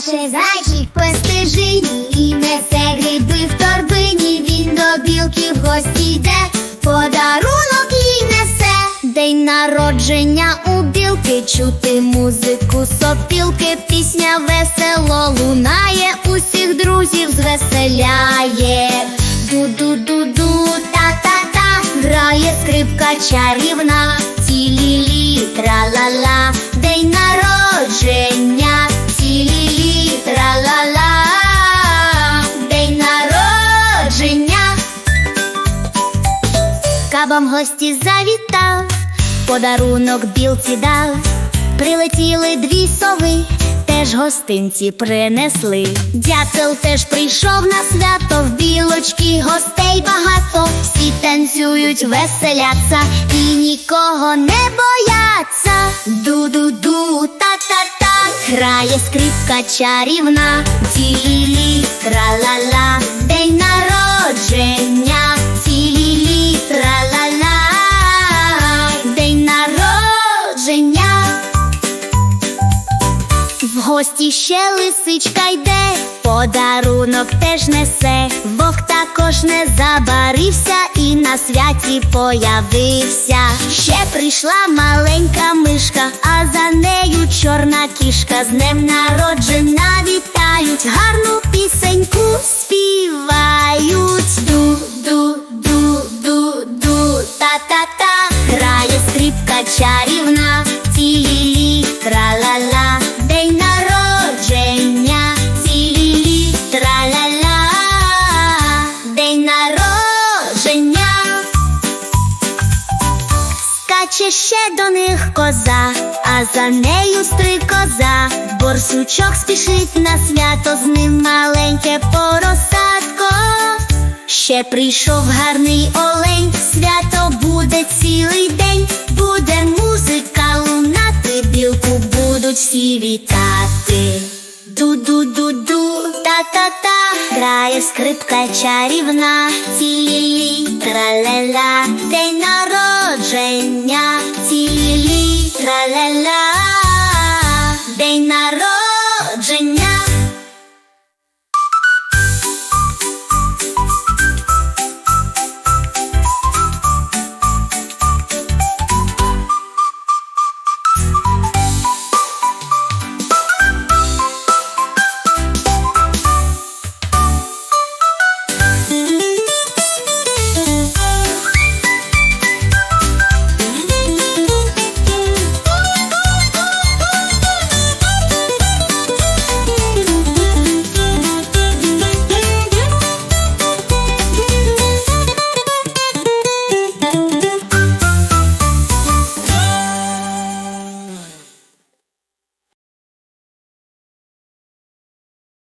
Скаче зайчик по і несе гриби в торбині. Він до білки в гості йде, подарунок їй несе. День народження у білки, чути музику сопілки, пісня весело лунає, усіх друзів звеселяє. Ду-ду-ду-ду, та-та-та, грає скрипка чарівна, цілі тра-ла-ла, Кабам гості завітав, подарунок білці дав, прилетіли дві сови, теж гостинці принесли. Дятел теж прийшов на свято, в білочки гостей багато, всі танцюють, веселяться і нікого не бояться. Ду-ду-ду, та-та-та, грає скрипка чарівна, цілі гості ще лисичка йде, подарунок теж несе, Вовк також не забарився і на святі появився. Ще прийшла маленька мишка, а за нею чорна кішка. З днем народжена вітають, гарну пісеньку Скаче ще до них коза, а за нею стрикоза. Борсучок спішить на свято, з ним маленьке поросатко. Ще прийшов гарний олень, свято буде цілий день, буде музика лунати, білку будуть всі вітати. Ду-ду-ду-ду, та-та-та, грає скрипка чарівна, цілі тра-ля-ля, Баження цілі траля, день народження.